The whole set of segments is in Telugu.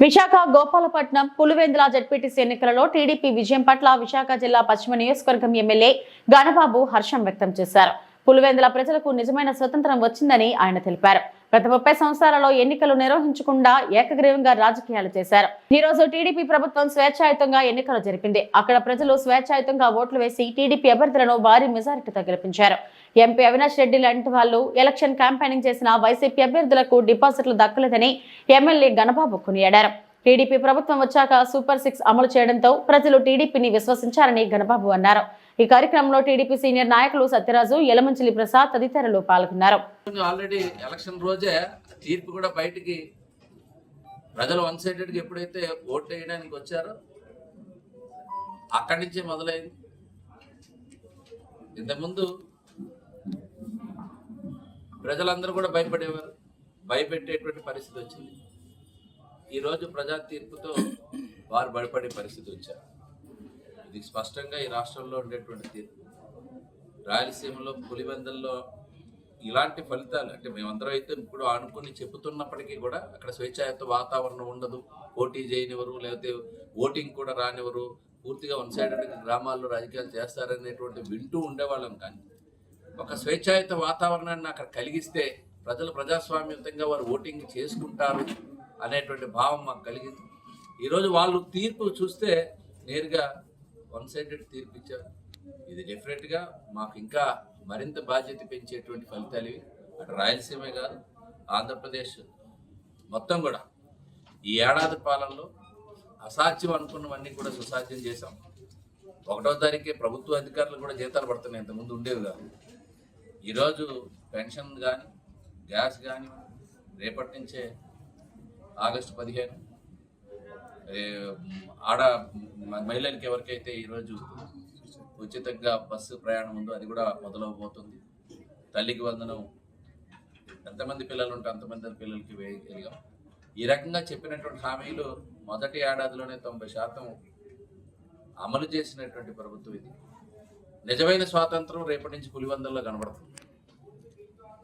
విశాఖ గోపాలపట్నం పులివెందుల జడ్పీటీసీ ఎన్నికలలో టీడీపీ విజయం పట్ల విశాఖ జిల్లా పశ్చిమ నియోజకవర్గం ఎమ్మెల్యే గణబాబు హర్షం వ్యక్తం చేశారు. పులివెందుల ప్రజలకు నిజమైన స్వతంత్రం వచ్చిందని ఆయన తెలిపారు. గత ముప్పై సంవత్సరాలలో ఎన్నికలు నిర్వహించకుండా ఏకగ్రీవంగా రాజకీయాలు చేశారు. ఈ రోజు టీడీపీ ప్రభుత్వం స్వేచ్ఛాయుతంగా ఎన్నికలు జరిపింది. అక్కడ ప్రజలు స్వేచ్ఛాయుతంగా ఓట్లు వేసి టీడీపీ అభ్యర్థులను భారీ మెజారిటీతో గెలిపించారు. ఎంపీ అవినాష్ రెడ్డి లాంటి వాళ్ళు ఎలక్షన్ క్యాంపెయినింగ్ చేసిన వైసీపీ అభ్యర్థులకు డిపాజిట్లు దక్కలేదని ఎమ్మెల్యే గణబాబు కొనియాడారు. టీడీపీ ప్రభుత్వం వచ్చాక సూపర్ సిక్స్ అమలు చేయడంతో ప్రజలు టీడీపీని విశ్వసించారని గణబాబు అన్నారు. ఈ కార్యక్రమంలో టీడీపీ సీనియర్ నాయకులు సత్యరాజు యలమంచిలి ప్రసాద్ తదితరులు పాల్గొన్నారు. ఆల్రెడీ ఎలక్షన్ రోజే తీర్పు కూడా బయటికి ప్రజలు వన్ సైడెడ్గా ఎప్పుడైతే ఓట్ వేయడానికి వచ్చారో అక్కడి నుంచే మొదలైంది. ఇంతకుముందు ప్రజలందరూ కూడా భయపడేవారు. భయపెట్టేటువంటి పరిస్థితి వచ్చింది. ఈరోజు ప్రజా తీర్పుతో వారు భయపడే పరిస్థితి వచ్చారు. ఇది స్పష్టంగా ఈ రాష్ట్రంలో ఉండేటువంటి తీర్పు. రాయలసీమలో పులివెందల్లో ఇలాంటి ఫలితాలు అంటే మేమందరం అయితే ఇప్పుడు అనుకుని చెబుతున్నప్పటికీ కూడా అక్కడ స్వేచ్ఛాయుత వాతావరణం ఉండదు. పోటీ చేయనివ్వరు లేకపోతే ఓటింగ్ కూడా రానివ్వరు. పూర్తిగా వన్ సైడెడ్ గ్రామాల్లో రాజకీయాలు చేస్తారనేటువంటి వింటూ ఉండేవాళ్ళం కానీ ఒక స్వేచ్ఛాయుత వాతావరణాన్ని అక్కడ కలిగిస్తే ప్రజలు ప్రజాస్వామ్యతంగా వారు ఓటింగ్ చేసుకుంటారు అనేటువంటి భావం మాకు కలిగింది. ఈరోజు వాళ్ళు తీర్పు చూస్తే నేరుగా వన్ సైడెడ్ తీర్పు ఇచ్చారు. ఇది డెఫినెట్గా మాకు ఇంకా మరింత బాధ్యత పెంచేటువంటి ఫలితాలు ఇవి. అటు రాయలసీమే కాదు ఆంధ్రప్రదేశ్ మొత్తం కూడా ఈ ఏడాది పాలనలో అసాధ్యం అనుకున్నవన్నీ కూడా సుసాధ్యం చేశాం. ఒకటో తారీఖే ప్రభుత్వ అధికారులు కూడా జీతాలు పడుతున్నాయి ఇంతకుముందు ఉండేవి కాదు. ఈరోజు పెన్షన్ కానీ గ్యాస్ కానీ రేపటి నుంచే ఆగస్టు పదిహేను. ఆడ మహిళలకి ఎవరికైతే ఈరోజు ఉచితంగా బస్సు ప్రయాణం ఉందో అది కూడా మొదలవబోతుంది. తల్లికి వందనం. ఎంతమంది పిల్లలు ఉంటే అంతమంది పిల్లలకి వేయగలిగాం. ఈ రకంగా చెప్పినటువంటి హామీలు మొదటి ఏడాదిలోనే తొంభై శాతం అమలు చేసినటువంటి ప్రభుత్వం ఇది. నిజమైన స్వాతంత్రం రేపటి నుంచి పులివందల్లో కనబడుతుంది.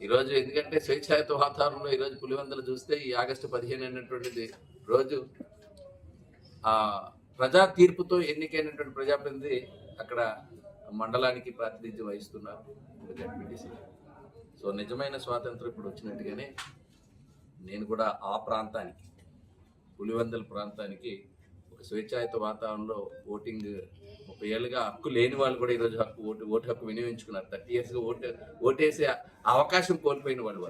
ఈరోజు ఎందుకంటే స్వేచ్ఛాయుత వాతావరణంలో ఈరోజు పులివందలు చూస్తే ఈ ఆగస్టు పదిహేను అనేటువంటిది రోజు ఆ ప్రజా తీర్పుతో ఎన్నికైనటువంటి ప్రజాప్రతినిధి అక్కడ మండలానికి ప్రాతినిధ్యం వహిస్తున్నారు జడ్పీటీసీ. సో నిజమైన స్వాతంత్రం ఇప్పుడు వచ్చినట్టుగానే నేను కూడా ఆ ప్రాంతానికి పులివందల ప్రాంతానికి ఒక స్వేచ్ఛాయుత వాతావరణంలో ఓటింగ్ ముప్పై ఏళ్ళుగా హక్కు లేని వాళ్ళు కూడా ఈరోజు హక్కు ఓటు ఓటు హక్కు వినియోగించుకున్నారు. థర్టీ ఇయర్స్గా ఓటు ఓటేసే అవకాశం కోల్పోయిన వాళ్ళు వాళ్ళు.